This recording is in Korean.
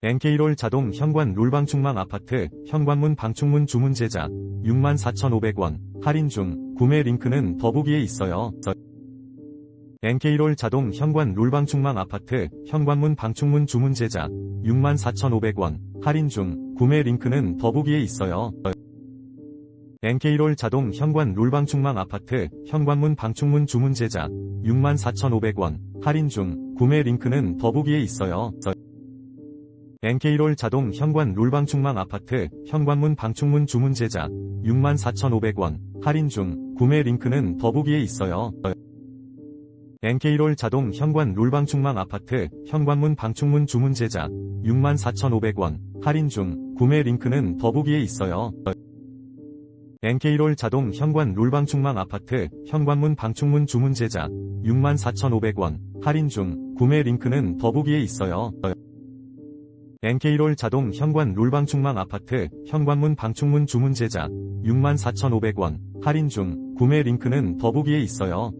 NK롤 자동 현관 롤방충망 아파트 현관문 방충문 주문 제작 64,500원 할인 중 구매 링크는 더보기에 있어요. NK롤 자동 현관 롤방충망 아파트 현관문 방충문 주문 제작 64,500원 할인 중 구매 링크는 더보기에 있어요. NK롤 자동 현관 롤방충망 아파트 현관문 방충문 주문 제작 64,500원 할인 중 구매 링크는 더보기에 있어요. NK롤 자동 현관 롤방충망 아파트 현관문 방충문 주문 제작 64,500원 할인 중 구매 링크는 더보기에 있어요. NK롤 자동 현관 롤방충망 아파트 현관문 방충문 주문 제작 64,500원 할인 중 구매 링크는 더보기에 있어요. NK롤 자동 현관 롤방충망 아파트 현관문 방충문 주문 제작 64,500원 할인 중 구매 링크는 더보기에 있어요. NK롤 자동 현관 롤방충망 아파트 현관문 방충문 주문 제작 64,500원 할인 중 구매 링크는 더보기에 있어요.